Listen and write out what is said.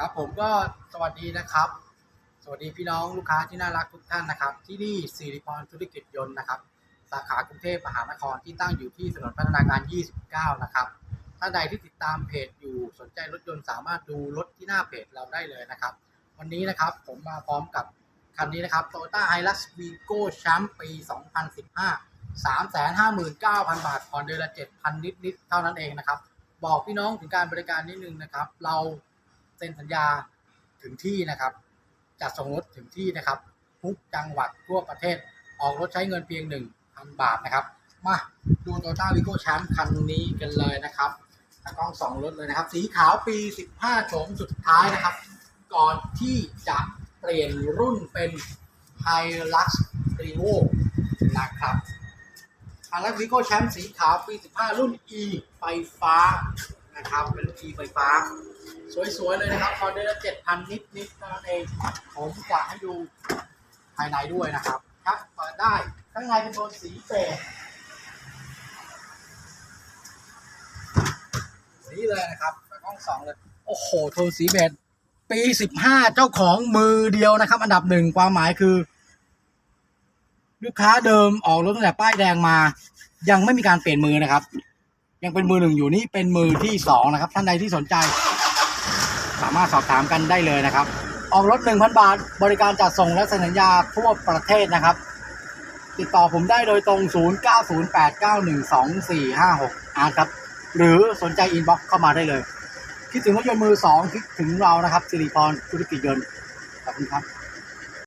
ครับผมก็สวัสดีนะครับ สวัสดีพี่น้องลูกค้าที่น่ารักทุกท่านนะครับ ที่นี่สิริพรธุรกิจยนต์นะครับ สาขากรุงเทพมหานครที่ตั้งอยู่ที่ถนนพัฒนาการ 29 นะครับท่านใดที่ติดตามเพจอยู่สนใจรถยนต์สามารถดูรถที่หน้าเพจเราได้เลยนะครับ วันนี้นะครับผมมาพร้อมกับคันนี้นะครับ Toyota Hilux Vigo Champ ปี 2015 359,000 บาทผ่อนเดือนละ 7,000 นิด ๆ เท่านั้นเองนะครับ บอกพี่น้องถึงการบริการนิดนึงนะครับ เรา เซ็นสัญญาถึงที่นะครับจัดส่งรถถึงที่นะครับ ทุกจังหวัดทั่วประเทศ ออกรถใช้เงินเพียง 1,000 บาทนะครับ มาดูโตต้าวิโก้แชมป์คันนี้กันเลยนะครับตากล้องสองรถเลยนะครับ สีขาวปี 15โฉมสุดท้ายนะครับ ก่อนที่จะเปลี่ยนรุ่นเป็น Hilux Revo นะครับฮาร์ v วิโก้แชมป์สีขาวปี 15 รุ่น E ไฟฟ้านะครับเป็นรุ่น E ไฟฟ้า สวยๆเลยนะครับพอเดือนละ7,000นิดๆนั้นเอง ผมจะให้ดูภายในด้วยนะครับครับเปิดได้ข้างในเป็นโทนสีเบจนี่เลยนะครับกล้องสองเลย โอ้โห โทนสีเบจปี15เจ้าของมือเดียวนะครับ อันดับหนึ่งความหมายคือ ลูกค้าเดิมออกรถตั้งแต่ป้ายแดงมา ยังไม่มีการเปลี่ยนมือนะครับ ยังเป็นมือหนึ่งอยู่นี่เป็นมือที่สองนะครับ ท่านใดที่สนใจ สามารถสอบถามกันได้เลยนะครับ ออกรถ 1,000 บาท บริการจัดส่งและสัญญาทั่วประเทศนะครับ ติดต่อผมได้โดยตรง 0908912456 อาร์ตครับ หรือสนใจอินบ็อกซ์เข้ามาได้เลย คิดถึงรถยนต์มือสองคิดถึงเรานะครับสิริพรธุรกิจยนต์ขอบคุณครับ